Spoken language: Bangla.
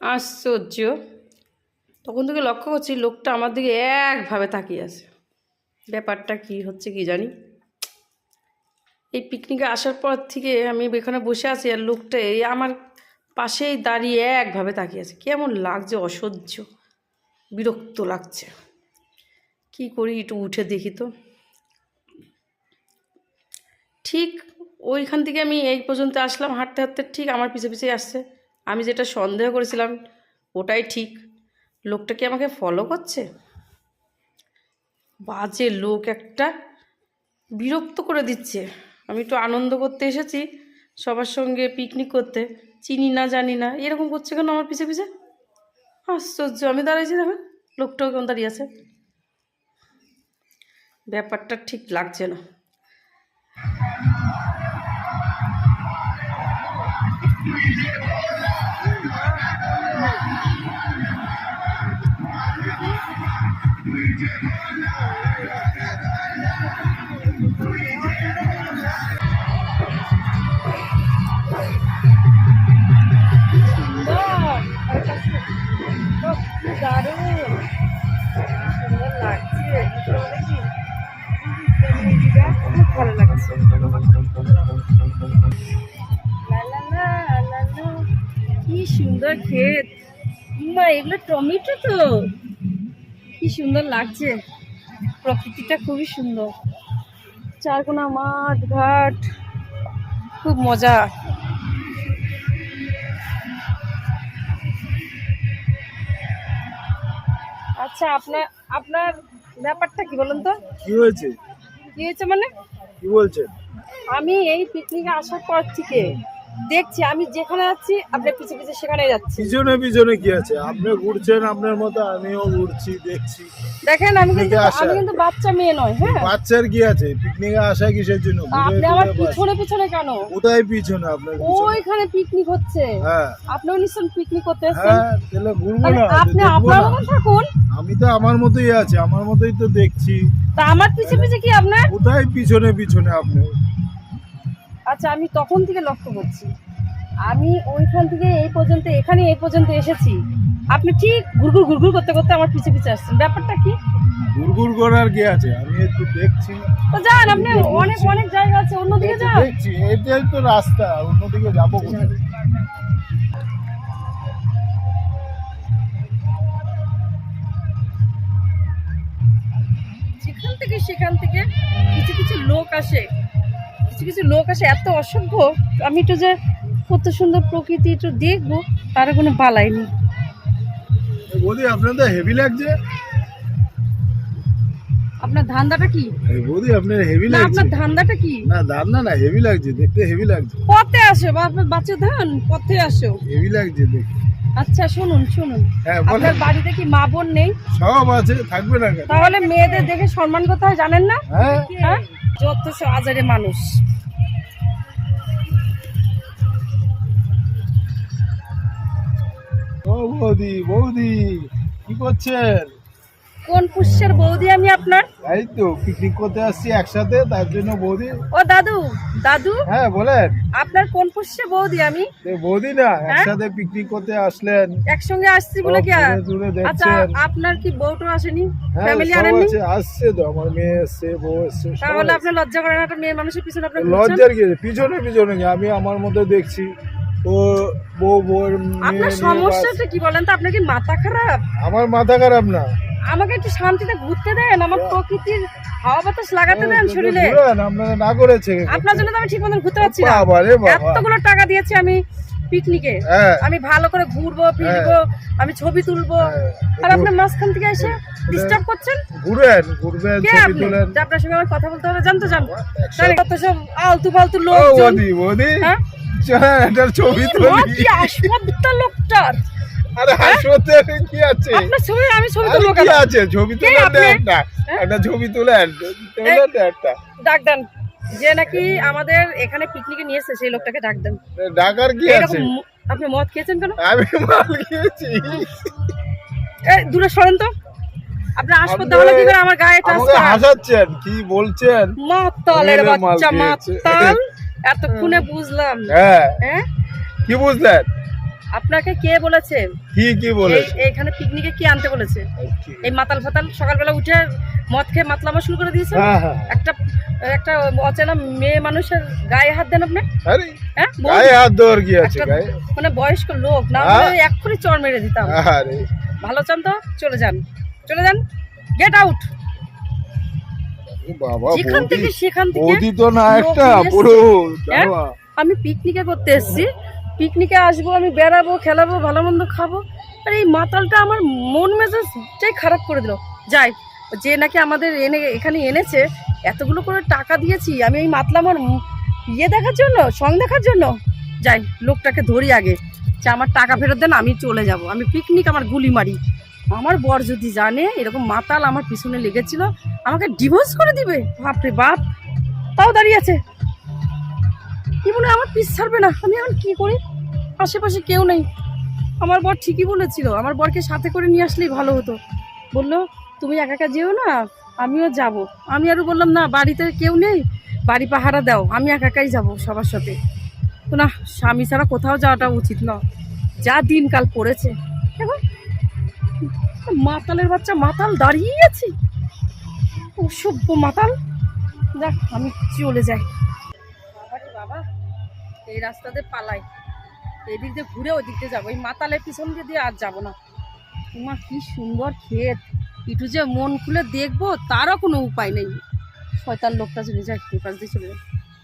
আশ্চর্য। তখন থেকে লক্ষ্য করছি লোকটা আমার দিকে একভাবে তাকিয়ে আছে। ব্যাপারটা কি হচ্ছে কি জানি। এই পিকনিকে আসার পর থেকে আমি এখানে বসে আছি আর লোকটা এই আমার পাশেই দাঁড়িয়ে একভাবে তাকিয়ে আছে। কেমন লাগছে, অসহ্য, বিরক্ত লাগছে। কি করি একটু উঠে দেখি তো। ঠিক ওইখান থেকে আমি এই পর্যন্ত আসলাম। হাঁটতে হাঁটতে ঠিক আমার পিছে পিছে আসছে। আমি যেটা সন্দেহ করেছিলাম, ওটাই ঠিক। লোকটা কি আমাকে ফলো করছে? বাজে লোক একটা বিরক্ত করে দিচ্ছে। আমি একটু আনন্দ করতে এসেছি সবার সঙ্গে পিকনিক করতে। চিনি না, জানি না, এরকম করছে কেন আমার পিছে পিছে? আশ্চর্য, আমি দাঁড়িয়েছি দেখো লোকটাও কেমন দাঁড়িয়ে আছে? ব্যাপারটা ঠিক লাগছে না। ভালো কি সুন্দর ক্ষেত। মা এগুলো টমেটো তো। কি সুন্দর লাগছে। প্রকৃতিটা খুবই সুন্দর। চারকোনা মাঠ ঘাট খুব মজা। আচ্ছা আপনার আপনার ব্যাপারটা কি বলুন তো? কি হয়েছে? কি হয়েছে মানে? কি বলছে আমি এই পিকনিকে আসার পর থেকে দেখছি আমি যেখানে যাচ্ছি আপনার পিছে পিছে সেখানে যাচ্ছি। পিছনে পিছনে কি আছে? আপনি ঘুরছেন আপনার মতো আমিও ঘুরছি দেখছি। দেখেন আমি কিন্তু আমি কিন্তু বাচ্চা মেয়ে নয় হ্যাঁ? বাচ্চার কি আছে? পিকনিকে আসা কিসের জন্য? আপনি আমার পিছনে পিছনে কেন? কোথায় পিছনে আপনার ওইখানে পিকনিক হচ্ছে। হ্যাঁ। আপনিও নিশ্চয় পিকনিক করতে এসেছেন। হ্যাঁ তাহলে ঘুরবো না আপনি আপনার না। মতন থাকুন। আমি তো আমার মতোই আছি আমার মতোই তো দেখছি। তা আমার পিছে পিছে কি আপনার? কোথায় পিছনে পিছনে আপনি? আচ্ছা আমি তখন থেকে লক্ষ্য করছি। আমি ওইখান থেকে এই পর্যন্ত এখানে এই পর্যন্ত এসেছি। আপনি ঠিক ঘুরঘুর ঘুরঘুর করতে করতে আমার পিছে পিছে আসছেন। ব্যাপারটা কি? ঘুরঘুর করার কি আছে? আমি একটু দেখছি। তো যান আপনি অনেক অনেক জায়গা আছে অন্যদিকে একটু যান। দেখছি। এটাই তো রাস্তা অন্যদিকে যাব কোথায়? যেখান থেকে সেখান থেকে কিছু কিছু লোক আসে। কিছু কিছু লোক আসে এত অসভ্য। আমি একটু যে কত সুন্দর প্রকৃতি একটু দেখব তার কোনো বালাই নেই। বৌদি আপনার তো হেভি লাগছে। আপনার ধান্দাটা কি? বৌদি আপনার হেভি লাগছে। আপনার ধান্দাটা কি? না না না হেভি লাগছে দেখতে হেভি লাগছে। পথে আসে বা আপনার বাচ্চা ধান পথে আসো। হেভি লাগছে দেখতে। আচ্ছা শুনুন শুনুন। হ্যাঁ আপনার বাড়িতে কি মা বোন নেই? সব আছে থাকবে না কেন? তাহলে মেয়েদের দেখে সম্মান করতে হয় জানেন না? হ্যাঁ। হ্যাঁ? যত সব আজারে মানুষ। ও বৌদি বৌদি কি করছেন? কোন পুষ্যের বৌদি আমি আপনার? এই তো পিকনিক করতে আসছি একসাথে তার জন্য বৌদি। ও দাদু দাদু? হ্যাঁ বলেন। আপনার কোন পুষ্যে বৌদি আমি? বৌদি না একসাথে পিকনিক করতে আসলেন। একসঙ্গে আসছি বলে কি আচ্ছা আপনার কি বউটো আসেনি? হ্যাঁ ফ্যামিলি আনেননি? আসছে তো আমার মেয়ে এসছে বউ এসছে তাহলে। আপনার লজ্জা করে না একটা মেয়ে মানুষের পিছনে আপনি? লজ্জার কি? পিছনে পিছনে আমি আমার মতো দেখছি। ও বউ বউয়ের আপনার সমস্যাটা কি বলেন তো? আপনার কি মাথা খারাপ? আমার মাথা খারাপ না। আমাকে একটু শান্তিতে ঘুরতে দেন আমার প্রকৃতির হাওয়া বাতাস লাগাতে দেন হ্যাঁ, শরীরে। না করেছে। আপনার জন্য তো আমি ঠিক মতন ঘুরতে পারছি না। এতগুলো টাকা দিয়েছি আমি পিকনিকে। হ্যাঁ। আমি ভালো করে ঘুরবো ফিরবো আমি ছবি তুলবো। হ্যাঁ। আর আপনার মাঝখান থেকে এসে ডিস্টার্ব করছেন? ঘুরেন ঘুরবেন ছবি যে আপনার সঙ্গে আমার কথা বলতে হবে জানতো জান একশো- তাহলে কত সব আলতু ফালতু ও লোকজন বৌদি বৌদি। হ্যাঁ? ছবি তুলি। কি আসমাদ্দা লোকটার। আরে হাসতে কি আছে? ছবি আমি ছবি তুলবো কি আছে? ছবি কে একটা হ্যাঁ? একটা ছবি তুলেন একটা ডাক দেন। যে নাকি আমাদের এখানে পিকনিকে নিয়ে এসেছে সেই লোকটাকে ডাক দেন। ডাকার কি আছে? আপনি মদ খেয়েছেন কেন? আমি খেয়েছি। এ দূরে সরেন তো। আপনি হলে কি করে আমার গায়ে টাচ আমাকে হাসাচ্ছেন কি বলছেন? মাতালের বাচ্চা। মাতাল। এতক্ষণে বুঝলাম। হ্যাঁ। হ্যাঁ? কি বুঝলেন? আপনাকে কে বলেছে? কি কি বলেছে? এইখানে পিকনিকে কি আনতে বলেছে? এই মাতাল ফাতাল সকালবেলা উঠে মদ খেয়ে মাতলামা শুরু করে দিয়েছে? হ্যাঁ হ্যাঁ। একটা একটা অচেনা মেয়ে মানুষের গায়ে হাত দেন আপনি? আরে হ্যাঁ গায়ে হাত দেওয়ার কি আছে গায়ে? মানে বয়স্ক লোক না। হলে এক্ষুনি চড় মেরে দিতাম। আরে। ভালো চান তো চলে যান। চলে যান। গেট আউট বাবা যেখান থেকে সেখান থেকে তো না একটা পুরো হ্যাঁ? আমি পিকনিকে করতে এসেছি। পিকনিকে আসব, আমি বেড়াবো, খেলাবো, ভালো মন্দ খাব। আর এই মাতালটা আমার মন মেজাজটাই খারাপ করে দিল। যাই, যে নাকি আমাদের এনে, এখানে এনেছে, এতগুলো করে টাকা দিয়েছি, আমি এই মাতলা আমার ইয়ে দেখার জন্য, সং দেখার জন্য। যাই, লোকটাকে ধরি আগে। যে আমার টাকা ফেরত দেন, আমি চলে যাব। আমি পিকনিক আমার গুলি মারি। আমার বর যদি জানে, এরকম মাতাল আমার পিছনে লেগেছিল, আমাকে ডিভোর্স করে দিবে। বাপরে বাপ, তাও দাঁড়িয়ে আছে। কি মনে আমার পিস ছাড়বে না। আমি এখন কি করি? আশেপাশে কেউ নেই। আমার বর ঠিকই বলেছিল, আমার বরকে সাথে করে নিয়ে আসলেই ভালো হতো। বলল, তুমি একা একা যেও না, আমিও যাব। আমি আরও বললাম, না, বাড়িতে কেউ নেই, বাড়ি পাহারা দাও, আমি একা একাই যাব সবার সাথে। তো না, স্বামী ছাড়া কোথাও যাওয়াটা উচিত না যা দিনকাল পড়েছে। এখন মাতালের বাচ্চা, মাতাল দাঁড়িয়ে আছে। অসভ্য মাতাল। যাক, আমি চলে যাই। এই রাস্তাতে পালাই। এদিক দিয়ে ঘুরে ওই দিক দিয়ে যাব। এই মাতালের পিছন দিয়ে দিয়ে আর যাব না। তোমার কি সুন্দর ক্ষেত। একটু যে মন খুলে দেখব, তারও কোনো উপায় নেই। শয়তান লোকটা চলে যায় পাশ দিয়ে চলে যায়